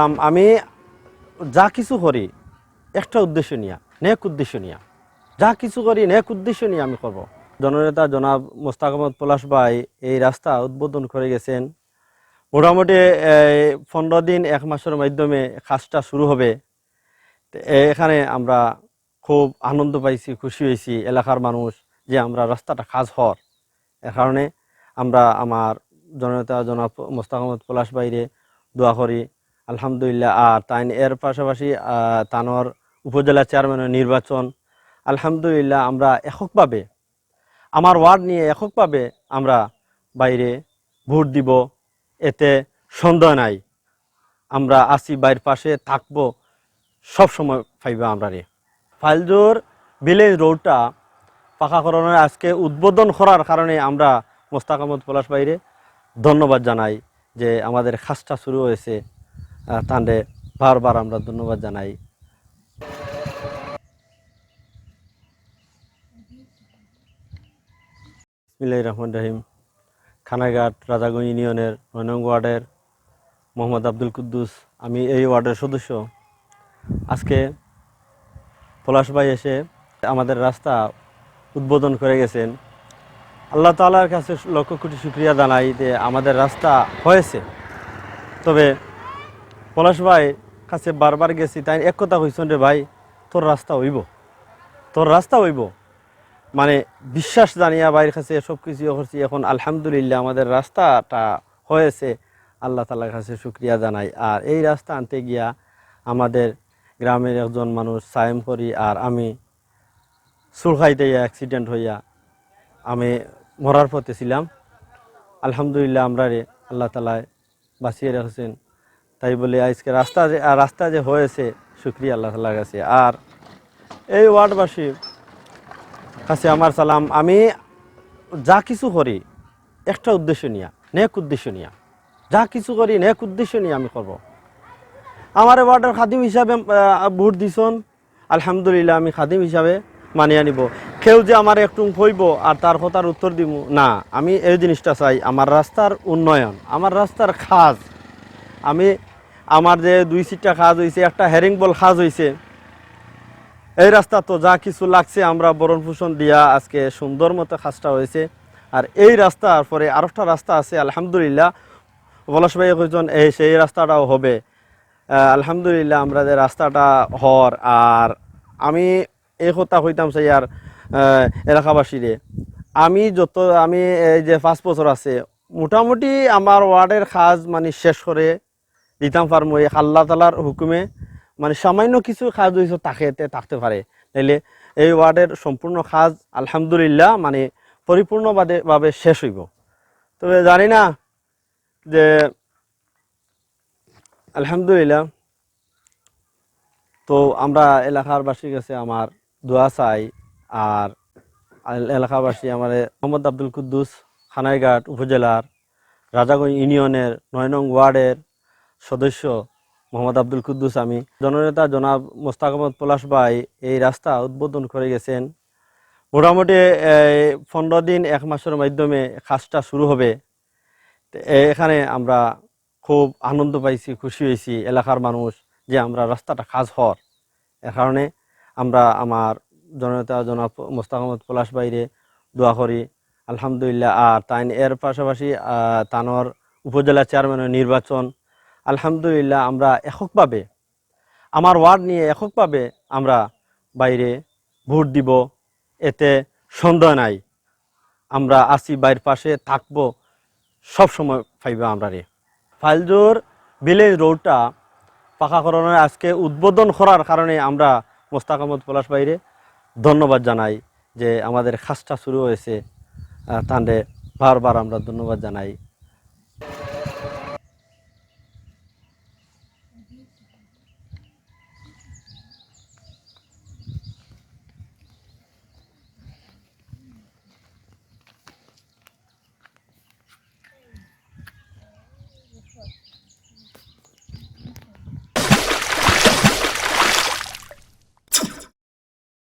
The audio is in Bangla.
আম- যা কিছু করি, একটা উদ্দেশ্য নিয়ে, নেক উদ্দেশ্য নিয়ে। যা কিছু করি, নেক উদ্দেশ্য নিয়ে আমি করব। জননেতা জনাব মোস্তাক আহমদ পলাশ ভাই এই রাস্তা উদ্বোধন করে গেছেন। মোটামুটি পনেরো দিন, এক মাসের মাধ্যমে কাজটা শুরু হবে। এখানে আমরা খুব আনন্দ পাইছি, খুশি হয়েছি এলাকার মানুষ, যে আমরা রাস্তাটা কাজ হর এ কারণে আমরা আমার জননেতা জনাব মোস্তাক আহমদ পলাশ বাইরে দোয়া করি। আলহামদুলিল্লাহ। আর তাই এর পাশাপাশি তানোর উপজেলা চেয়ারম্যানের নির্বাচন। আলহামদুলিল্লাহ, আমরা এককভাবে, আমার ওয়ার্ড নিয়ে এককভাবে আমরা বাইরে ভোট দিব, এতে সন্দেহ নাই। আমরা আসি বাইর পাশে, থাকব, সব সময় পাইবা আমরা রে। ফাইলজোর ভিলেজ রোডটা পাকাকরণের আজকে উদ্বোধন করার কারণে আমরা মোস্তাক আহমদ পলাশ বাইরে ধন্যবাদ জানাই যে আমাদের খাসটা শুরু হয়েছে। তান্ডে বারবার আমরা ধন্যবাদ জানাই। বিসমিল্লাহির রহমান রহিম। খানাঘাট রাজাগঞ্জ ইউনিয়নের নয় নং ওয়ার্ডের মোহাম্মদ আব্দুল কুদ্দুস, আমি এই ওয়ার্ডের সদস্য। আজকে পলাশ ভাই এসে আমাদের রাস্তা উদ্বোধন করে গেছেন। আল্লাহ তালার কাছে লক্ষ কোটি শুক্রিয়া জানাই যে আমাদের রাস্তা হয়েছে। তবে পলাশ ভাই কাছে বারবার গেছি, তাই এক কথা কইছেন রে ভাই, তোর রাস্তা হইব। তোর রাস্তা হইব। মানে বিশ্বাস জানিয়া বাইরের কাছে সব কিছু করছি, এখন আলহামদুলিল্লাহ আমাদের রাস্তাটা হয়েছে। আল্লাহ তালার কাছে শুক্রিয়া জানাই। আর এই রাস্তা আনতে গিয়া আমাদের গ্রামের একজন মানুষ সায়েম করি, আর আমি সুরখাইতে অ্যাক্সিডেন্ট হইয়া আমি মরার পথে ছিলাম। আলহামদুলিল্লাহ আমরা রে আল্লাহ তালায় বাঁচিয়ে রেখেছেন। তাই বলে আজকে রাস্তা যে রাস্তা যে হয়েছে, শুক্রিয়া আল্লাহ তালার কাছে। আর এই ওয়ার্ডবাসী কাছে আমার সালাম। আমি যা কিছু করি, একটা উদ্দেশ্য নিয়ে, নেক উদ্দেশ্য নিয়ে, যা কিছু করি, নেক উদ্দেশ্য নিয়ে আমি করব। আমার ওয়ার্ডের খাদিম হিসাবে ভোট দিছন। আলহামদুলিল্লাহ আমি খাদিম হিসাবে মানিয়ে নিব। কেউ যে আমার একটু কইব আর তার কথার উত্তর দিব, না। আমি এই জিনিসটা চাই। আমার রাস্তার উন্নয়ন, আমার রাস্তার খাজ। আমি আমার যে দুই সিটটা খাজ হয়েছে একটা হেরিং বল খাজ হয়েছে এই রাস্তা তো যা কিছু লাগছে আমরা বরণ দিয়া আজকে সুন্দর মতো খাসটা হয়েছে। আর এই রাস্তার পরে আরেকটা রাস্তা আছে, আলহামদুলিল্লাহ। পলাশ ভাই কইজন এই সেই রাস্তাটাও হবে। আলহামদুলিল্লাহ আমরা যে রাস্তাটা হর আর আমি এই কথা কইতাম চাই আর এলাকাবাসীরে। আমি যত, আমি এই যে পাঁচ বছর আছে, মোটামুটি আমার ওয়ার্ডের কাজ মানে শেষ করে দিতাম পারব এই আল্লাহ তালার হুকুমে মানে সামান্য কিছু কাজ হয়েছে তাকে থাকতে পারে তাইলে এই ওয়ার্ডের সম্পূর্ণ কাজ আলহামদুলিল্লাহ মানে পরিপূর্ণভাবে ভাবে শেষ হইব। তবে জানি না যে আলহামদুলিল্লাহ, তো আমরা এলাকার বাসীর কাছে আমার দোয়া চাই, আর এলাকাবাসী আমার মোহাম্মদ আব্দুল কুদ্দুস, খানাইঘাট উপজেলার, রাজাগঞ্জ ইউনিয়নের, নয় নং ওয়ার্ডের সদস্য মোহাম্মদ আব্দুল কুদ্দুস আমি। জননেতা জনাব মোস্তাক আহমদ পলাশ ভাই এই রাস্তা উদ্বোধন করে গেছেন। মোটামুটি পনেরো দিন, এক মাসের মাধ্যমে কাজটা শুরু হবে। এখানে আমরা খুব আনন্দ পাইছি, খুশি হয়েছি এলাকার মানুষ যে আমরা রাস্তাটা কাজ হওয়ার। এ কারণে আমরা আমার জননেতা জনাব মোস্তাক আহমদ পলাশ বাইরে দোয়া করি। আলহামদুলিল্লাহ, আর তাই এর পাশাপাশি তানোর উপজেলা চেয়ারম্যানের নির্বাচন আলহামদুলিল্লাহ আমরা এককভাবে, আমার ওয়ার্ড নিয়ে এককভাবে আমরা বাইরে ভোট দিব, এতে সন্দেহ নাই। আমরা আসি বাইর পাশে, থাকব, সব সময় পাইবা আমরা রে। ফাইলজোর ভিলেজ রোডটা পাকাকরণের আজকে উদ্বোধন করার কারণে আমরা মোস্তাক আহমদ পলাশ বাইরে ধন্যবাদ জানাই যে আমাদের খাসটা শুরু হয়েছে। তান্ডে বারবার আমরা ধন্যবাদ জানাই।